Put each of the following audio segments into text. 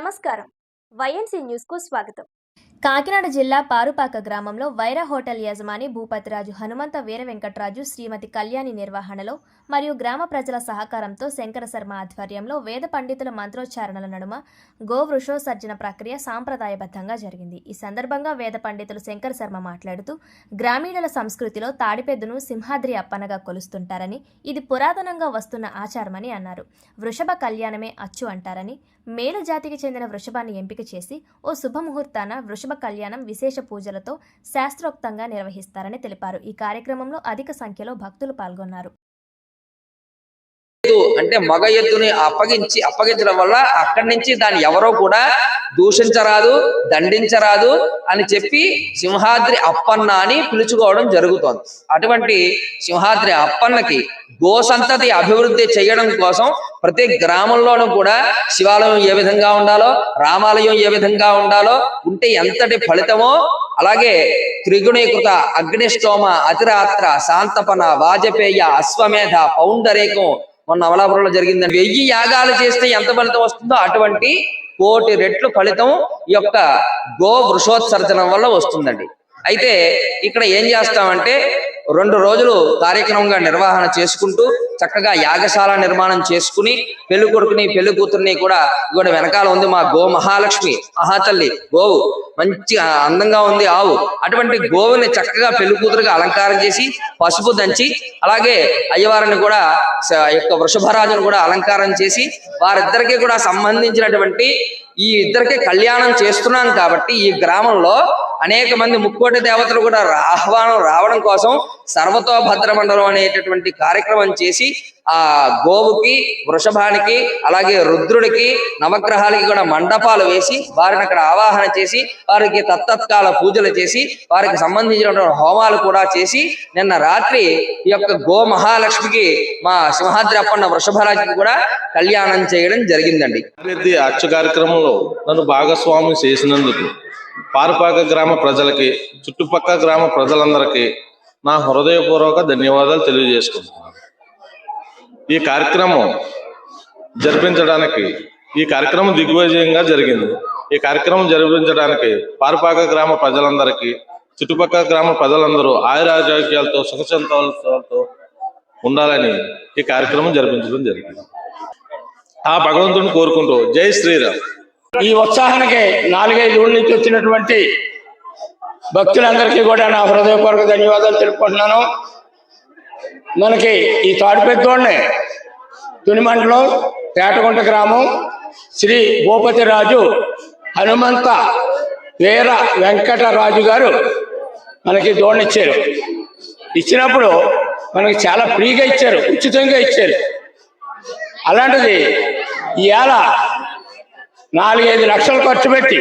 నమస్కారం. వైఎన్సీ న్యూస్కు స్వాగతం. కాకినాడ జిల్లా పారుపాక గ్రామంలో వైరా హోటల్ యజమాని భూపతిరాజు హనుమంత వీర వెంకటరాజు శ్రీమతి కళ్యాణి నిర్వహణలో మరియు గ్రామ ప్రజల సహకారంతో శంకర శర్మ ఆధ్వర్యంలో వేద పండితుల మంత్రోచ్చారణల నడుమ గో వృషోసర్జన ప్రక్రియ సాంప్రదాయబద్ధంగా జరిగింది. ఈ సందర్భంగా వేద పండితులు శంకర శర్మ మాట్లాడుతూ గ్రామీణుల సంస్కృతిలో తాడిపెద్దును సింహాద్రి అప్పనగా కొలుస్తుంటారని ఇది పురాతనంగా వస్తున్న ఆచారమని అన్నారు. వృషభ కళ్యాణమే అచ్చు అంటారని మేలు జాతికి చెందిన వృషభాన్ని ఎంపిక చేసి ఓ శుభముహూర్తాన వృషభ కళ్యాణం విశేష పూజలతో శాస్త్రోక్తంగా నిర్వహిస్తారని తెలిపారు. ఈ కార్యక్రమంలో అధిక సంఖ్యలో భక్తులు పాల్గొన్నారు. అంటే మగ ఎద్దుని అప్పగించి అప్పగించడం వల్ల అక్కడి నుంచి దాన్ని ఎవరో కూడా దూషించరాదు దండించరాదు అని చెప్పి సింహాద్రి అప్పన్న అని పిలుచుకోవడం జరుగుతోంది. అటువంటి సింహాద్రి అప్పన్నకి గోసంతతి అభివృద్ధి చేయడం కోసం ప్రతి గ్రామంలోనూ కూడా శివాలయం ఏ విధంగా ఉండాలో రామాలయం ఏ విధంగా ఉండాలో ఉంటే ఎంతటి ఫలితమో అలాగే త్రిగుణీకృత అగ్నిష్టోమ అతిరాత్ర శాంతపన వాజపేయ అశ్వమేధ పౌండరేకం మొన్న అమలాపురంలో జరిగిందండి. వెయ్యి యాగాలు చేస్తే ఎంత ఫలితం వస్తుందో అటువంటి కోటి రెట్లు ఫలితం ఈ యొక్క గో వృషోత్సర్జనం వల్ల వస్తుందండి. అయితే ఇక్కడ ఏం చేస్తామంటే రెండు రోజులు కార్యక్రమంగా నిర్వహణ చేసుకుంటూ చక్కగా యాగశాల నిర్మాణం చేసుకుని పెళ్ళి కొడుకుని పెళ్ళి కూతుర్ని కూడా ఇక్కడ వెనకాల ఉంది మా గో మహాలక్ష్మి మహాతల్లి గోవు. మంచి అందంగా ఉంది ఆవు. అటువంటి గోవుని చక్కగా పెళ్ళి కూతురుగా అలంకారం చేసి పసుపు దంచి అలాగే అయ్యవారిని కూడా యొక్క వృషభరాజును కూడా అలంకారం చేసి వారిద్దరికి కూడా సంబంధించినటువంటి ఈ ఇద్దరికి కళ్యాణం చేస్తున్నాం కాబట్టి ఈ గ్రామంలో అనేక మంది ముక్కోటి దేవతలు కూడా ఆహ్వానం రావడం కోసం సర్వతో భద్రమండలం అనేటటువంటి కార్యక్రమం చేసి ఆ గోవుకి వృషభానికి అలాగే రుద్రుడికి నవగ్రహాలకి కూడా మండపాలు వేసి వారిని అక్కడ ఆవాహన చేసి వారికి తత్తత్కాల పూజలు చేసి వారికి సంబంధించినటువంటి హోమాలు కూడా చేసి నిన్న రాత్రి ఈ యొక్క గో మహాలక్ష్మికి మా సింహాద్రి అప్పన్న వృషభరాజుకి కూడా కళ్యాణం చేయడం జరిగిందండి. అభివృద్ధి అచ్చు కార్యక్రమంలో నన్ను భాగస్వామి చేసినందుకు పారుపాక గ్రామ ప్రజలకి చుట్టుపక్కల గ్రామ ప్రజలందరికీ నా హృదయపూర్వక ధన్యవాదాలు తెలియజేసుకుంటున్నాను. ఈ కార్యక్రమం జరిపించడానికి ఈ కార్యక్రమం దిగ్విజయంగా జరిగింది. ఈ కార్యక్రమం జరిపించడానికి పారిపాక గ్రామ ప్రజలందరికీ చుట్టుపక్కల గ్రామ ప్రజలందరూ ఆయురారోగ్యాలతో సుఖసంతోషాలతో ఉండాలని ఈ కార్యక్రమం జరిపించడం జరిగింది. ఆ భగవంతుని కోరుకుంటూ జై శ్రీరామ్. ఈ ఉత్సాహానికి నాలుగైదు ఊళ్ళ నుంచి వచ్చినటువంటి భక్తులందరికీ కూడా నా హృదయపూర్వక ధన్యవాదాలు తెలుపుకుంటున్నాను. మనకి ఈ తాడిపెద్దోడిని తునిమండలం పేటగుంట గ్రామం శ్రీ భూపతి రాజు హనుమంత వీర వెంకటరాజు గారు మనకి దోణి ఇచ్చారు ఇచ్చినప్పుడు మనకి చాలా ఫ్రీగా ఇచ్చారు ఉచితంగా ఇచ్చారు. అలాంటిది ఇవాళ నాలుగైదు లక్షలు ఖర్చు పెట్టి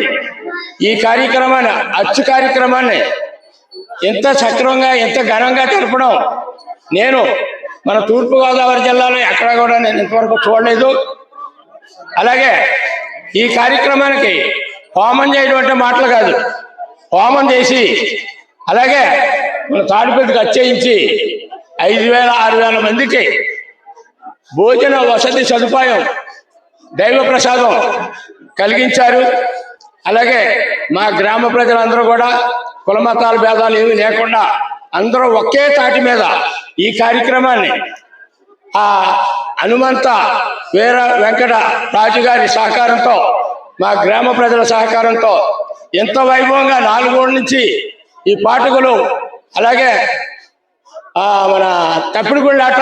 ఈ కార్యక్రమాన్ని అచ్చు కార్యక్రమాన్ని ఎంత సక్రమంగా ఎంత ఘనంగా జరపడం నేను మన తూర్పుగోదావరి జిల్లాలో ఎక్కడా కూడా నేను ఇంతవరకు చూడలేదు. అలాగే ఈ కార్యక్రమానికి హోమం చేయడం అంటే మాటలు కాదు హోమం చేసి అలాగే మన తాడిపెట్టుకు అచ్చయించి ఐదు వేల ఆరు వేల మందికి భోజన వసతి సదుపాయం దైవ ప్రసాదం కలిగించారు. అలాగే మా గ్రామ ప్రజలందరూ కూడా కులమతాల భేదాలు ఏమీ లేకుండా అందరూ ఒకే తాటి మీద ఈ కార్యక్రమాన్ని ఆ హనుమంత వీర వెంకట రాజు గారి సహకారంతో మా గ్రామ ప్రజల సహకారంతో ఎంతో వైభవంగా నాలుగోడు నుంచి ఈ పాటకులు అలాగే మన తప్పిడిగుళ్ళ ఆట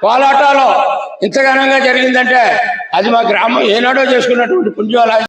కోలాటాలో ఇంత ఘనంగా జరిగిందంటే అది మా గ్రామం ఏనాడో చేసుకున్నటువంటి పుణ్యం